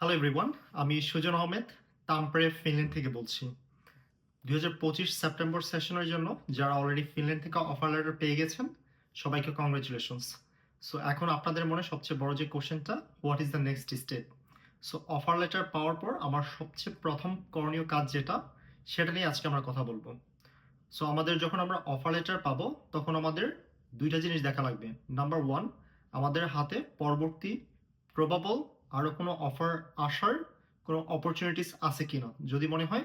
Hello everyone আমি Sujan Ahmed, তাম্পরে Finland থেকে বলছি। দু পঁচিশ সেপ্টেম্বর সেশনের জন্য যারা অলরেডি ফিনল্যান্ড থেকে অফার লেটার পেয়ে গেছেন, সবাইকে কংগ্রেচুলেশনস সো এখন আপনাদের মনে সবচেয়ে বড় যে কোশ্চেনটা what is the next step so offer letter পাওয়ার পর আমার সবচেয়ে প্রথম করণীয় কাজ যেটা, সেটা নিয়ে আজকে আমরা কথা বলব। সো আমাদের যখন আমরা অফার লেটার পাবো, তখন আমাদের দুইটা জিনিস দেখা লাগবে। নাম্বার ওয়ান আমাদের হাতে পরবর্তী প্রবাবল আরও কোনো অফার আসার কোনো অপরচুনিটিস আছে কিনা? যদি মনে হয়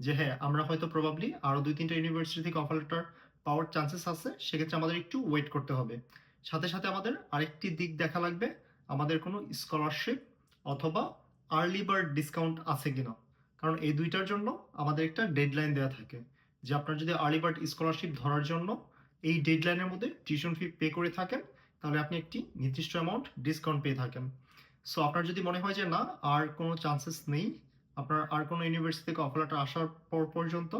যে হ্যাঁ আমরা হয়তো প্রবাবলি আরও দুই তিনটা ইউনিভার্সিটি থেকে অফার লেটার পাওয়ার চান্সেস আছে, সেক্ষেত্রে আমাদের একটু ওয়েট করতে হবে। সাথে সাথে আমাদের আরেকটি দিক দেখা লাগবে, আমাদের কোনো স্কলারশিপ অথবা আর্লি বার্ড ডিসকাউন্ট আছে কিনা? কারণ এই দুইটার জন্য আমাদের একটা ডেডলাইন দেওয়া থাকে। যে আপনার যদি আর্লি বার্ড স্কলারশিপ ধরার জন্য এই ডেডলাইনের মধ্যে টিউশন ফি পে করে থাকেন, তাহলে আপনি একটি নির্দিষ্ট অ্যামাউন্ট ডিসকাউন্ট পেয়ে থাকেন। সো আপনার যদি মনে হয় যে না, আর কোনো চান্সেস নেই, আপনার আর কোনো ইউনিভার্সিটি থেকে অফার লেটার আসার পর পর্যন্ত,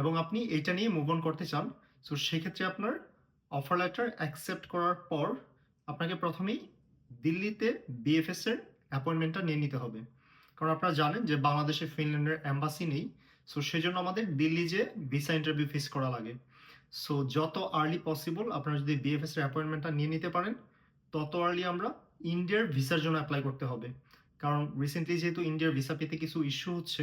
এবং আপনি এটা নিয়ে মুভ অন করতে চান সো সেক্ষেত্রে আপনার অফার লেটার অ্যাকসেপ্ট করার পর, আপনাকে প্রথমেই দিল্লিতে বিএফএস এর অ্যাপয়েন্টমেন্টটা নিয়ে নিতে হবে। কারণ আপনারা জানেন যে বাংলাদেশে ফিনল্যান্ডের অ্যাম্বাসি নেই সো সেজন্য আমাদের দিল্লি যে ভিসা ইন্টারভিউ ফেস করা লাগে। সো যত আর্লি পসিবল আপনারা যদি বিএফএস এর অ্যাপয়েন্টমেন্টটা নিয়ে নিতে পারেন, তত আর্লি আমরা ইন্ডিয়ার ভিসার জন্য অ্যাপ্লাই করতে হবে। কারণ রিসেন্টলি যেহেতু ইন্ডিয়ার ভিসা পেতে কিছু ইস্যু হচ্ছে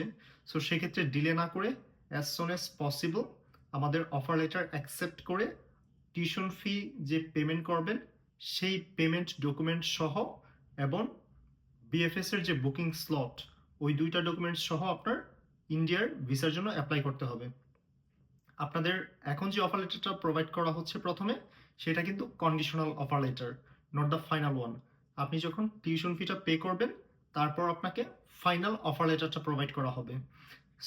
সো সেক্ষেত্রে ডিলে না করে অ্যাজ সোন অ্যাজ পসিবল আমাদের অফার লেটার অ্যাকসেপ্ট করে টিউশন ফি যে পেমেন্ট করবেন, সেই পেমেন্ট ডকুমেন্ট সহ এবং বিএফএস এর যে বুকিং স্লট ওই দুইটা ডকুমেন্ট সহ আপনার ইন্ডিয়ার ভিসার জন্য অ্যাপ্লাই করতে হবে। আপনাদের এখন যে অফার লেটারটা প্রোভাইড করা হচ্ছে প্রথমে, সেটা কিন্তু conditional offer letter not the final one আপনি যখন টিউশন ফিটা পে করবেন, তারপর আপনাকে ফাইনাল অফার লেটারটা প্রোভাইড করা হবে।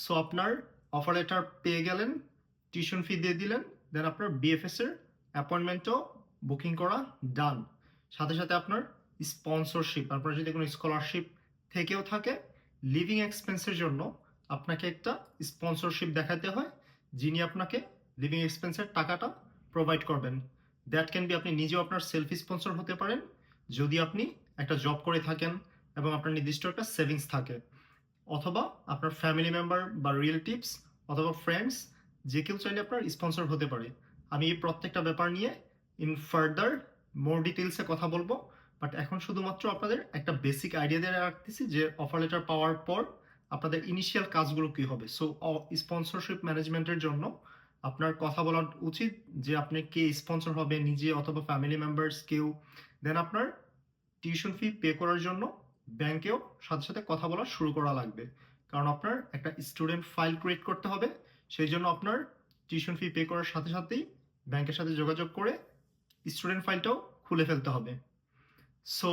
সো আপনার অফার লেটার পেয়ে গেলেন টিউশন ফি দিয়ে দিলেন দেন আপনার বিএফএস এর অ্যাপয়েন্টমেন্টও বুকিং করা ডান সাথে সাথে আপনার স্পন্সরশিপ আপনার যদি কোনো স্কলারশিপ থেকেও থাকে লিভিং এক্সপেন্সের জন্য আপনাকে একটা স্পন্সরশিপ দেখাতে হয়, যিনি আপনাকে লিভিং এক্সপেন্সের টাকাটা প্রোভাইড করবেন। দ্যাট ক্যান বি আপনি নিজেও আপনার সেলফ স্পন্সর হতে পারেন যদি আপনি একটা জব করে থাকেন এবং আপনার নির্দিষ্ট একটা সেভিংস থাকে, অথবা আপনার ফ্যামিলি মেম্বার বা রিলেটিভস অথবা ফ্রেন্ডস যে কেউ চাইলে আপনার স্পন্সর হতে পারে। আমি এই প্রত্যেকটা ব্যাপার নিয়ে ইন ফার্দার মোর ডিটেলসে কথা বলব বাট এখন শুধুমাত্র আপনাদের একটা বেসিক আইডিয়া দিয়ে রাখতেছি যে অফার লেটার পাওয়ার পর আপনাদের ইনিশিয়াল কাজগুলো কি হবে। সো স্পন্সরশিপ ম্যানেজমেন্টের জন্য আপনার কথা বলা উচিত যে আপনি কে স্পন্সর হবে, নিজে অথবা ফ্যামিলি মেম্বার্স কেউ দেন আপনার টিউশন ফি পে করার জন্য ব্যাংকেও সাথে সাথে কথা বলা শুরু করা লাগবে। কারণ আপনার একটা স্টুডেন্ট ফাইল ক্রিয়েট করতে হবে, সেই জন্য আপনার টিউশন ফি পে করার সাথে সাথেই ব্যাংকের সাথে যোগাযোগ করে স্টুডেন্ট ফাইলটাও খুলে ফেলতে হবে। সো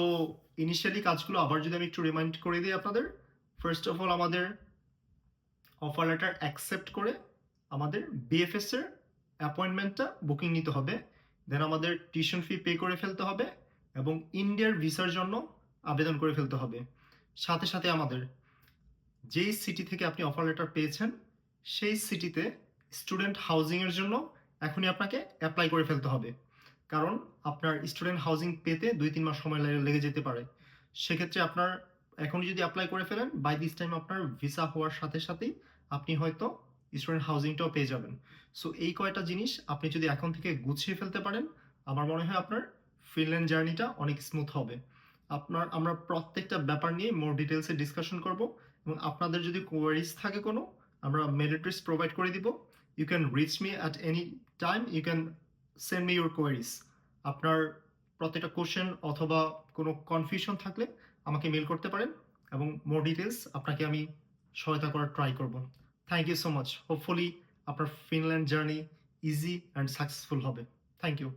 ইনিশিয়ালি কাজগুলো আবার যদি আমি একটু রিমাইন্ড করে দিই আপনাদের ফার্স্ট অফ অল আমাদের অফার লেটার অ্যাকসেপ্ট করে আমাদের বিএফএস এর অ্যাপয়েন্টমেন্টটা বুকিং নিতে হবে। দেন আমাদের টিউশন ফি পে করে ফেলতে হবে। এবং ইন্ডিয়ার ভিসার জন্য আবেদন করে ফেলতে হবে। সাথে সাথে আমাদের যেই সিটি থেকে আপনি অফার লেটার পেয়েছেন, সেই সিটিতে স্টুডেন্ট হাউজিংয়ের জন্য এখনই আপনাকে অ্যাপ্লাই করে ফেলতে হবে। কারণ আপনার স্টুডেন্ট হাউজিং পেতে দুই তিন মাস সময় লেগে যেতে পারে। সেক্ষেত্রে আপনার এখনই যদি অ্যাপ্লাই করে ফেলেন বাই দিস টাইম আপনার ভিসা হওয়ার সাথে সাথেই আপনি হয়তো স্টুডেন্ট হাউজিংটাও পেয়ে যাবেন। সো এই কয়টা জিনিস আপনি যদি এখন থেকে গুছিয়ে ফেলতে পারেন, আমার মনে হয় আপনার ফিনল্যান্ড জার্নিটা অনেক স্মুথ হবে। আপনার, আমরা প্রত্যেকটা ব্যাপার নিয়ে মোর ডিটেলসে ডিসকাশন করব এবং আপনাদের যদি কোয়ারিজ থাকে কোনো, আমরা মেরিটরিস প্রোভাইড করে দিব। You can reach me at any time you can send me your queries আপনার প্রত্যেকটা কোশ্চেন অথবা কোনো কনফিউশন থাকলে আমাকে মেল করতে পারেন এবং মোর ডিটেলস আপনাকে আমি সহায়তা করার ট্রাই করব। Thank you so much hopefully আপনার Finland journey easy and successful হবে। Thank you